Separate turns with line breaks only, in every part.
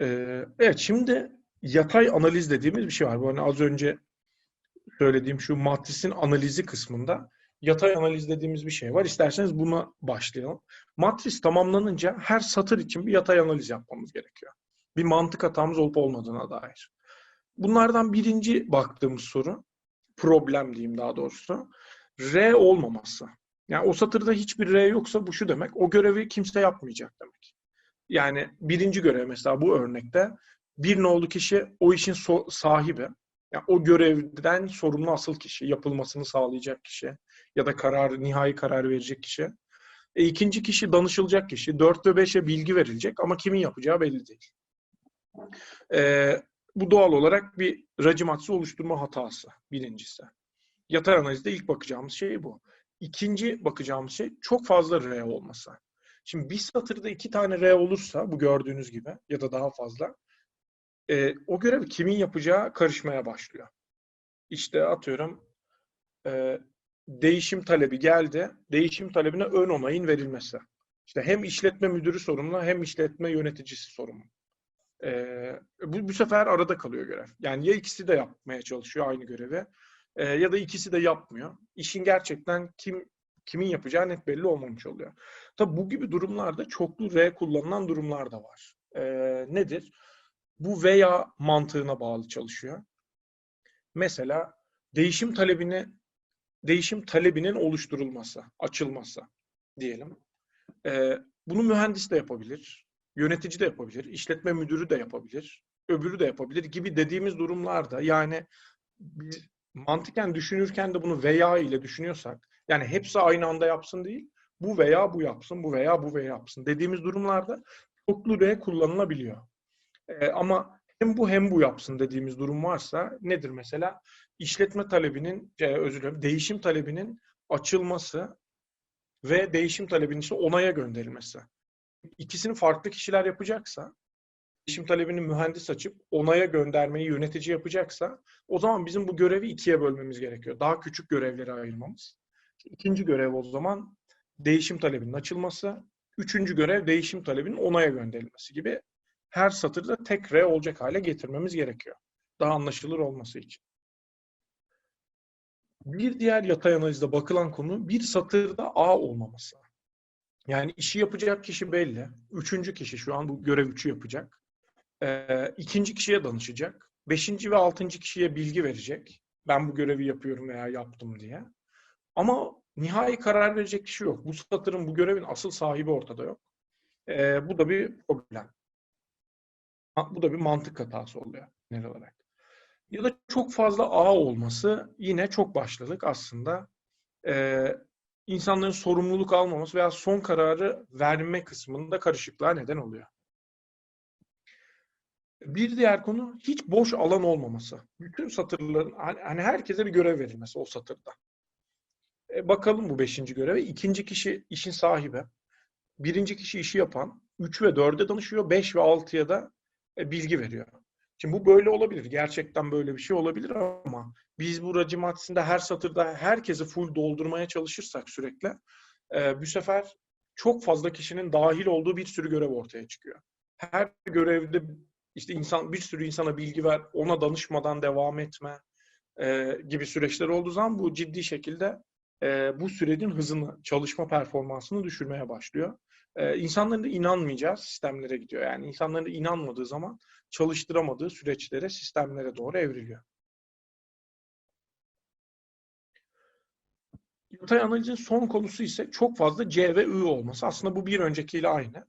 Ee, evet şimdi yatay analiz dediğimiz bir şey var. Bu hani az önce söylediğim şu matrisin analizi kısmında yatay analiz dediğimiz bir şey var. İsterseniz buna başlayalım. Matris tamamlanınca her satır için bir yatay analiz yapmamız gerekiyor. Bir mantık hatamız olup olmadığına dair. Bunlardan birinci baktığımız soru, problem diyeyim daha doğrusu, R olmaması. Yani o satırda hiçbir R yoksa bu şu demek, o görevi kimse yapmayacak demek. Yani birinci görev mesela bu örnekte bir nolu kişi o işin so- sahibi. Yani o görevden sorumlu asıl kişi, yapılmasını sağlayacak kişi ya da karar, nihai karar verecek kişi. E, ikinci kişi danışılacak kişi. Dört ve beşe bilgi verilecek ama kimin yapacağı belli değil. E, bu doğal olarak bir racimatsı oluşturma hatası birincisi. Yatay analizde ilk bakacağımız şey bu. İkinci bakacağımız şey çok fazla R olması. Şimdi bir satırda iki tane R olursa bu gördüğünüz gibi ya da daha fazla e, o görevi kimin yapacağı karışmaya başlıyor. İşte atıyorum e, değişim talebi geldi. Değişim talebine ön onayın verilmesi. İşte hem işletme müdürü sorumlu hem işletme yöneticisi sorumlu. E, bu, bu sefer arada kalıyor görev. Yani ya ikisi de yapmaya çalışıyor aynı görevi e, ya da ikisi de yapmıyor. İşin gerçekten kim kimin yapacağı net belli olmamış oluyor. Tabi bu gibi durumlarda çoklu R kullanılan durumlar da var. E, nedir? Bu veya mantığına bağlı çalışıyor. Mesela değişim talebini değişim talebinin oluşturulması, açılması diyelim. E, bunu mühendis de yapabilir, yönetici de yapabilir, işletme müdürü de yapabilir, öbürü de yapabilir gibi dediğimiz durumlarda yani mantıken düşünürken de bunu veya ile düşünüyorsak yani hepsi aynı anda yapsın değil, bu veya bu yapsın, bu veya bu veya yapsın dediğimiz durumlarda çoklu R kullanılabiliyor. Ee, ama hem bu hem bu yapsın dediğimiz durum varsa nedir mesela? İşletme talebinin, e, özür dilerim, değişim talebinin açılması ve değişim talebinin ise onaya gönderilmesi. İkisini farklı kişiler yapacaksa, değişim talebini mühendis açıp onaya göndermeyi yönetici yapacaksa o zaman bizim bu görevi ikiye bölmemiz gerekiyor. Daha küçük görevlere ayırmamız. İkinci görev o zaman değişim talebinin açılması. Üçüncü görev değişim talebinin onaya gönderilmesi gibi her satırda tek R olacak hale getirmemiz gerekiyor. Daha anlaşılır olması için. Bir diğer yatay analizde bakılan konu bir satırda A olmaması. Yani işi yapacak kişi belli. Üçüncü kişi şu an bu görev üçü yapacak. Ee, ikinci kişiye danışacak. Beşinci ve altıncı kişiye bilgi verecek. Ben bu görevi yapıyorum veya yaptım diye. Ama nihai karar verecek kişi yok. Bu satırın, bu görevin asıl sahibi ortada yok. Ee, bu da bir problem. Bu da bir mantık hatası oluyor genel olarak. Ya da çok fazla A olması yine çok başlılık aslında. Ee, insanların sorumluluk almaması veya son kararı verme kısmında karışıklığa neden oluyor. Bir diğer konu hiç boş alan olmaması. Bütün satırların, hani herkese bir görev verilmesi o satırda. E, bakalım bu beşinci göreve. İkinci kişi işin sahibi. Birinci kişi işi yapan. Üç ve dörde danışıyor. Beş ve altıya da e, bilgi veriyor. Şimdi bu böyle olabilir. Gerçekten böyle bir şey olabilir ama biz bu racim maddesinde her satırda herkesi full doldurmaya çalışırsak sürekli e, bu sefer çok fazla kişinin dahil olduğu bir sürü görev ortaya çıkıyor. Her görevde işte insan bir sürü insana bilgi ver, ona danışmadan devam etme e, gibi süreçler olduğu zaman bu ciddi şekilde e, bu sürecin hızını, çalışma performansını düşürmeye başlıyor. E, insanların da inanmayacağı sistemlere gidiyor. Yani insanların da inanmadığı zaman çalıştıramadığı süreçlere, sistemlere doğru evriliyor. Yatay analizin son konusu ise çok fazla C ve Ü olması. Aslında bu bir öncekiyle aynı.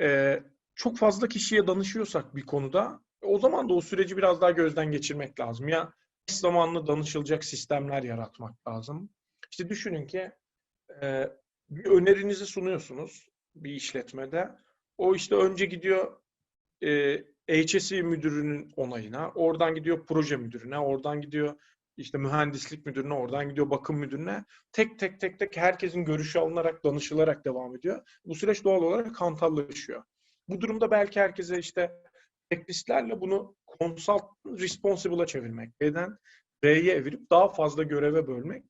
Ee, çok fazla kişiye danışıyorsak bir konuda o zaman da o süreci biraz daha gözden geçirmek lazım. Ya zamanlı danışılacak sistemler yaratmak lazım. İşte düşünün ki e, bir önerinizi sunuyorsunuz bir işletmede. O işte önce gidiyor e, HSE müdürünün onayına, oradan gidiyor proje müdürüne, oradan gidiyor işte mühendislik müdürüne, oradan gidiyor bakım müdürüne. Tek tek tek tek herkesin görüşü alınarak, danışılarak devam ediyor. Bu süreç doğal olarak hantallaşıyor. Bu durumda belki herkese işte checklistlerle bunu consult responsible'a çevirmek, neden R'ye evirip daha fazla göreve bölmek